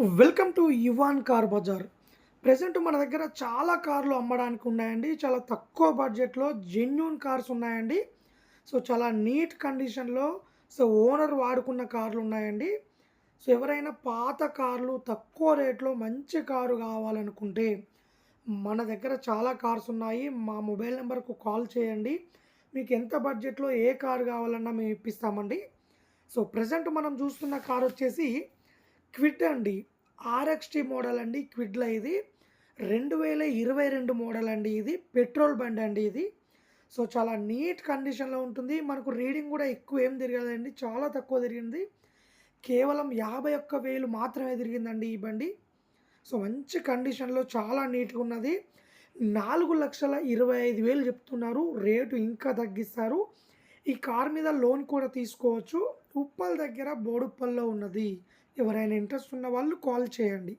Welcome to Ivan car Bazaar. Present మన దగ్గర చాలా కార్లు అమ్మడానికి ఉన్నాయండి. చాలా తక్కువ బడ్జెట్లో జెన్యున్ కార్స్ ఉన్నాయండి. సో చాలా నీట్ కండిషన్లో సో ఓనర్ వాడుకున్న కార్లు ఉన్నాయండి. సో ఎవరైనా పాత కార్లు తక్కువ రేట్లో మంచి కారు కావాలనుకుంటే మన దగ్గర చాలా కార్స్ ఉన్నాయి. మా మొబైల్ నెంబర్కు కాల్ చేయండి. మీకు ఎంత బడ్జెట్లో ఏ కారు కావాలన్నా మేము ఇప్పిస్తామండి. సో ప్రజెంట్ మనం చూస్తున్న కార్ వచ్చేసి క్విడ్ అండి. ఆర్ఎక్స్టీ మోడల్ అండి క్విడ్లో ఇది. రెండు వేల ఇరవై రెండు మోడల్ అండి ఇది. పెట్రోల్ బండి అండి ఇది. సో చాలా నీట్ కండిషన్లో ఉంటుంది. మనకు రీడింగ్ కూడా ఎక్కువ ఏం తిరగదండి. చాలా తక్కువ తిరిగింది. కేవలం యాభై ఒక్క వేలు మాత్రమే తిరిగిందండి ఈ బండి. సో మంచి కండిషన్లో చాలా నీట్గా ఉన్నది. నాలుగు లక్షల ఇరవై ఐదు వేలు చెప్తున్నారు. రేటు ఇంకా తగ్గిస్తారు. ఈ కార్ మీద లోన్ కూడా తీసుకోవచ్చు. ఉప్పల్ దగ్గర బోడుప్పల్లో ఉన్నది. ఎవరైనా ఇంట్రెస్ట్ ఉన్న వాళ్ళు కాల్ చేయండి.